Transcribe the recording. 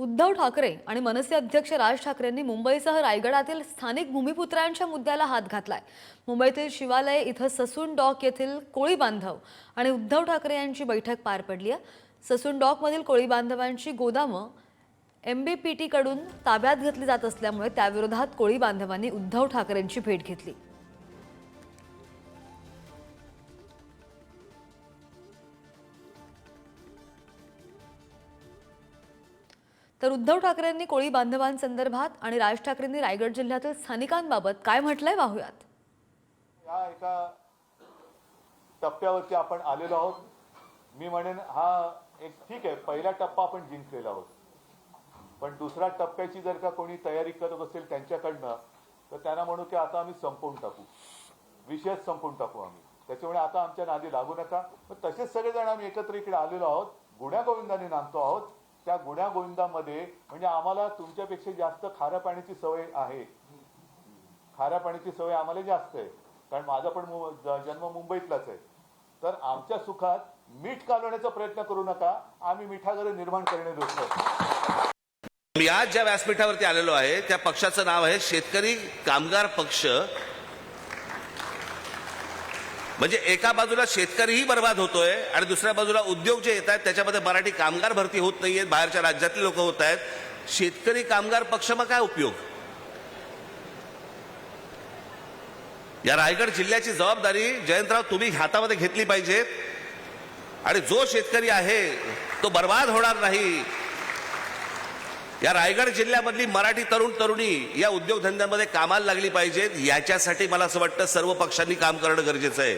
उद्धव ठाकरे आणि मनसे अध्यक्ष राज ठाकरेंनी मुंबईसह रायगडातील स्थानिक भूमिपुत्रांच्या मुद्द्याला हात घातलाय. मुंबईतील शिवालय इथं ससून डॉक येथील कोळी बांधव आणि उद्धव ठाकरे यांची बैठक पार पडली आहे. ससून डॉकमधील कोळी बांधवांची गोदामं टीकडून ताब्यात घेतली जात असल्यामुळे त्याविरोधात कोळी बांधवांनी उद्धव ठाकरेंची भेट घेतली. तर उद्धव ठाकरेंनी कोळी बांधवांसंदर्भात आणि राज ठाकरेंनी रायगड जिल्ह्यातील स्थानिकांबाबत काय म्हटलंय पाहूयात. या एका टप्प्यावरती आपण आलेलो आहोत. मी म्हणेन हा एक ठीक आहे पहिला टप्पा आपण जिंकलेला आहोत. पण दुसऱ्या टप्प्याची जर का कोणी तयारी करत असेल त्यांच्याकडनं तर त्यांना म्हणू की आता आम्ही संपवून टाकू. विषयच संपवून टाकू आम्ही. त्याच्यामुळे आता आमच्या नादी लागू नका. पण तसेच सगळेजण आम्ही एकत्र इकडे आलेलो आहोत. गुण्यागोविंदाने नांदतो आहोत. त्या गुण्या गोविंदामध्ये म्हणजे आम्हाला तुमच्यापेक्षा जास्त खाऱ्या पाण्याची सवय आहे. खाऱ्या पाण्याची सवय आम्हाला जास्त आहे. कारण माझा पण जन्म मुंबईतलाच आहे. तर आमच्या सुखात मीठ कालवण्याचा प्रयत्न करू नका. आम्ही मिठागर निर्माण करणे दोस्त मी आज ज्या व्यासपीठावरती आलेलो आहे त्या पक्षाचं नाव आहे शेतकरी कामगार पक्ष. म्हणजे एका बाजूला शेतकरीही बर्बाद होतोय आणि दुसऱ्या बाजूला उद्योग जे येत आहेत त्याच्यामध्ये मराठी कामगार भरती होत नाहीयेत बाहेरच्या राज्यातले लोक होत आहेत. शेतकरी कामगार पक्ष मग काय उपयोग? या रायगड जिल्ह्याची जबाबदारी जयंतराव तुम्ही हातामध्ये घेतली पाहिजे आणि जो शेतकरी आहे तो बर्बाद होणार नाही. या रायगड जिल्ह्यामधली मराठी तरुण तरुणी या उद्योगधंद्यांमध्ये कामाला लागली पाहिजेत याच्यासाठी मला असं वाटतं सर्व पक्षांनी काम करणं गरजेचं आहे.